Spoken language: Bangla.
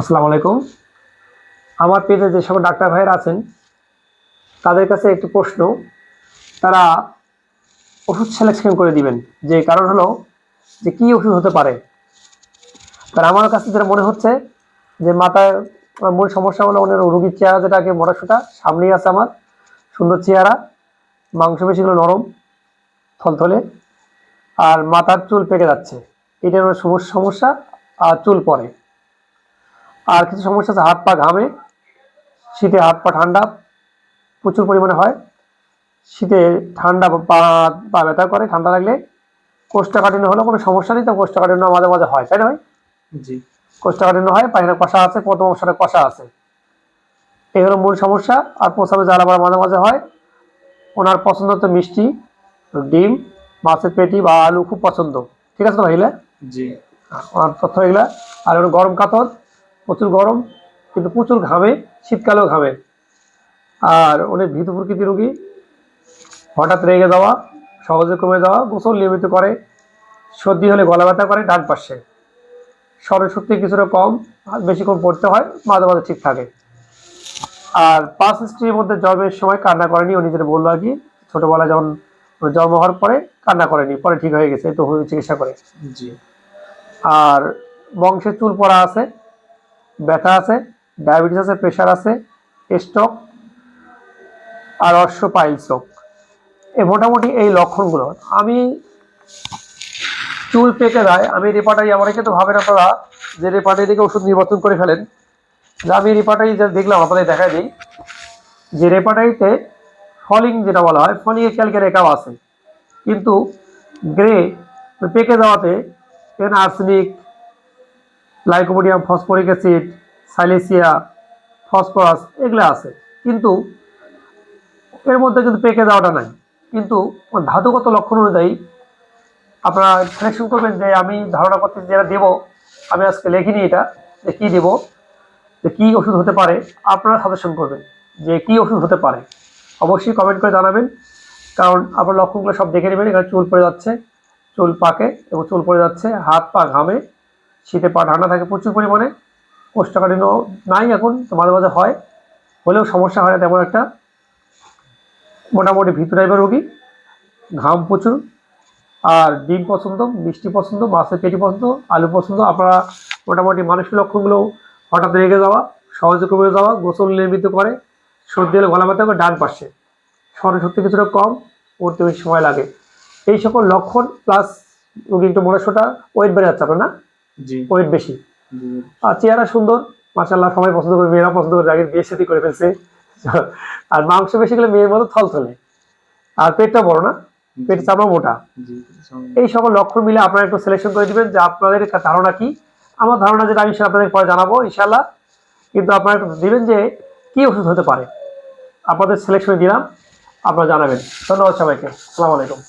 আসসালামু আলাইকুম। আমার পেজে যে সকল ডাক্তার ভাইয়েরা আছেন, তাদের কাছে একটি প্রশ্ন। তারা ওষুধ সিলেকশন করে দিবেন। যে কারণ হলো যে কি ওষুধ হতে পারে। কারণ আমার কাছে যেটা মনে হচ্ছে যে মাথায় মূল সমস্যা হলো ওনার রুগীর চেহারা, যেটা যেটাকে মোটাসোটা সামনেই আছে আমার। সুন্দর চেহারা মাংসপেশিগুলো নরম, থলথলে, আর মাথার চুল পেকে যাচ্ছে। এটা সমস্যা সমস্যা, আর চুল পড়ে আর কিছু সমস্যা আছে হাত পা ঘামে শীতে হাত পা ঠান্ডা প্রচুর পরিমাণে হয়। শীতে ঠান্ডা পা পা ব্যথা করে ঠান্ডা লাগলে কোষ্ঠকাঠিন্য হলে কোনো সমস্যা নেই তো কোষ্ঠকাঠিন্য মাঝে মাঝে হয় তাই না ভাই? জি। কোষ্ঠকাঠিন্য হয় পায়খানা কষা আছে প্রথম অবস্থাটা কষা আছে। এই হলো মূল সমস্যা আর প্রসাবে জ্বালা পড়া মাঝে মাঝে হয় ওনার পছন্দ তো মিষ্টি ডিম মাছের পেটি বা আলু খুব পছন্দ। ঠিক আছে তো ভাইলে জি। আর তথ্য এগুলা। আর ওর গরম কাতর প্রচুর গরম কিন্তু প্রচুর ঘামে শীতকালেও ঘামে। আর অনেক ভীত প্রকৃতি রোগী হঠাৎ রেগে যাওয়া সহজে কমে যাওয়া গোসল নিয়মিত করে সর্দি হলে গলা ব্যথা করে ডান পাশে। স্মরণ শক্তি কিছুটা কম আর বেশিক্ষণ পড়তে হয় মাঝে মাঝে ঠিক থাকে। আর পাঁচ স্ত্রীর মধ্যে জন্মের সময় কান্না করেনি ও নিজের বলল আর কি ছোটবেলায় যখন জন্ম হওয়ার পরে কান্না করেনি পরে ঠিক হয়ে গেছে তো চিকিৎসা করে। জি। আর বংশে চুল পড়া আছে ব্যথা আছে, ডায়াবেটিস আছে, প্রেশার আছে, স্ট্রোক আর অশ্ব পাইলস রোগ এ মোটামুটি এই লক্ষণগুলো। আমি চুল পেকে যায়, আমি রেপাটারি অনেকে তো ভাবে না তারা যে রেপাটারি থেকে ওষুধ নির্বাচন করে ফেলেন। যে আমি রেপাটারি যা দেখলাম, আপনাদের দেখা দিই। যে রেপাটারিতে ফলিং যেটা বলা হয়, ফলিং এর ক্যালকে রেখাও আছে। কিন্তু গ্রে, পেকে যাওয়াতে এখানে arsenic lycopodium phosphoric acid, silicea, phosphorus, এগুলো আছে। কিন্তু এর মধ্যে কিন্তু পেকে যাওয়াটা নাই। কিন্তু ধাতুগত লক্ষণ অনুযায়ী আপনারা সিলেকশন করবেন যে আমি ধারণা করতে যেটা দেবো, আমি আজকে লিখিনি এটা, যে কী দেবো, যে কী ওষুধ হতে পারে, আপনারা সাজেশন করবেন যে কী ওষুধ হতে পারে। অবশ্যই কমেন্ট করে জানাবেন, কারণ আপনার লক্ষণগুলো সব দেখে নেবেন, এখানে চুল পড়ে যাচ্ছে, চুল পাকে এবং চুল পড়ে যাচ্ছে, হাত পা ঘামে শীতে পা ঠান্ডা থাকে প্রচুর পরিমাণে। কোষ্ঠকাঠিন্য নাই এখন, তো মাঝে মাঝে হয়। হলেও সমস্যা হয় না তেমন একটা। মোটামুটি ভিতর টাইপের রোগী। ঘাম প্রচুর। আর ডিম পছন্দ, মিষ্টি পছন্দ, মাছের পেটি পছন্দ, আলু পছন্দ। আপনারা মোটামুটি মানসিক লক্ষণগুলো হঠাৎ রেগে যাওয়া, সহজে কমে যাওয়া, গোসল নির্মিত করে, সর্দি হলে গলা ব্যথা করে ডান পাশে। স্মরণশক্তি কিছুটা কম, পড়তে বেশি সময় লাগে। এই সকল লক্ষণ প্লাস রোগী একটু মোটাসোটা ওয়েট বেড়ে যাচ্ছে আপনার, না? ওয়েট বেশি। আর চেহারা সুন্দর। মাসাল্লাহ সবাই পছন্দ করে মেয়েরা পছন্দ করে আগে বিয়ে সাথে করে ফেলছে। আর মাংস বেশি গেলে মেয়ের মতো থল থলে আর পেটটা বড় না? পেট চামড়া মোটা। এই সকল লক্ষণ মিলে আপনারা একটু সিলেকশন করে দিবেন যে আপনাদের ধারণা কি? আমার ধারণা যেটা আমি সেটা আপনাদের পরে জানাব ইনশাল্লাহ কিন্তু আপনারা একটু দিবেন যে কি ওষুধ হতে পারে? আপনাদের সিলেকশনে দিলাম আপনারা জানাবেন। ধন্যবাদ সবাইকে। আসসালামু আলাইকুম।